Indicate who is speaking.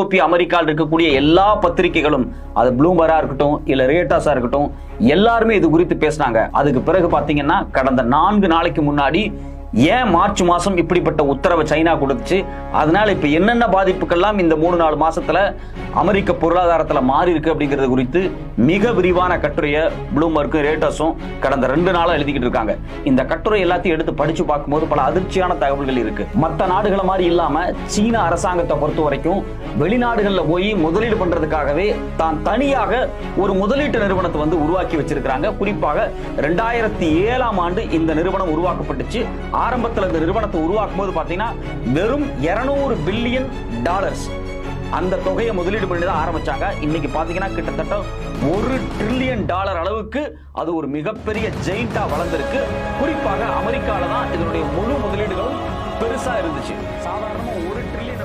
Speaker 1: ஐரோப்பிய அமெரிக்காவில் இருக்கக்கூடிய எல்லா பத்திரிகைகளும் அது ப்ளூம்பராக இருக்கட்டும் இல்லை ரேட்டாஸாக இருக்கட்டும் எல்லாருமே இது குறித்து பேசினாங்க. அதுக்கு பிறகு பார்த்தீங்கன்னா கடந்த நான்கு நாளைக்கு முன்னாடி ஏன் மார்ச் மாதம் இப்படிப்பட்ட உத்தரவை சைனா கொடுத்துச்சு? அதனால இப்போ என்னென்ன பாதிப்புக்கெல்லாம் இந்த மூணு நாலு மாதத்தில் அமெரிக்க பொருளாதாரத்தில் மாறி இருக்கு அப்படிங்கிறது குறித்து மிக விரிவான கட்டுரையை ப்ளூமர்க்கும் ரேட்டர்ஸும் கடந்த ரெண்டு நாளாக எழுதிக்கிட்டு இருக்காங்க. இந்த கட்டுரை எல்லாத்தையும் எடுத்து படித்து பார்க்கும்போது பல அதிர்ச்சியான தகவல்கள் இருக்கு. மற்ற நாடுகளை மாதிரி இல்லாமல் சீன அரசாங்கத்தை பொறுத்த வரைக்கும் வெளிநாடுகளில் போய் முதலீடு பண்ணுறதுக்காகவே தான் தனியாக ஒரு முதலீட்டு நிறுவனத்தை வந்து உருவாக்கி வச்சிருக்கிறாங்க. குறிப்பாக ரெண்டாயிரத்தி ஏழாம் ஆண்டு இந்த நிறுவனம் உருவாக்கப்பட்டுச்சு. ஆரம்பத்தில் இந்த நிறுவனத்தை உருவாக்கும் போது பார்த்தீங்கன்னா வெறும் 200 பில்லியன் டாலர்ஸ். அந்த தொகையை முதலீடு பண்ணி தான் ஆரம்பிச்சாங்க. இன்னைக்கு பார்த்தீங்கன்னா கிட்டத்தட்ட ஒரு ட்ரில்லியன் டாலர் அளவுக்கு அது ஒரு மிகப்பெரிய ஜெயிண்டா வளர்ந்துருக்கு. குறிப்பாக அமெரிக்காவில் தான் இதனுடைய முழு முதலீடுகளும் பெருசா இருந்துச்சு. சாதாரணமாக ஒரு ட்ரில்லியன்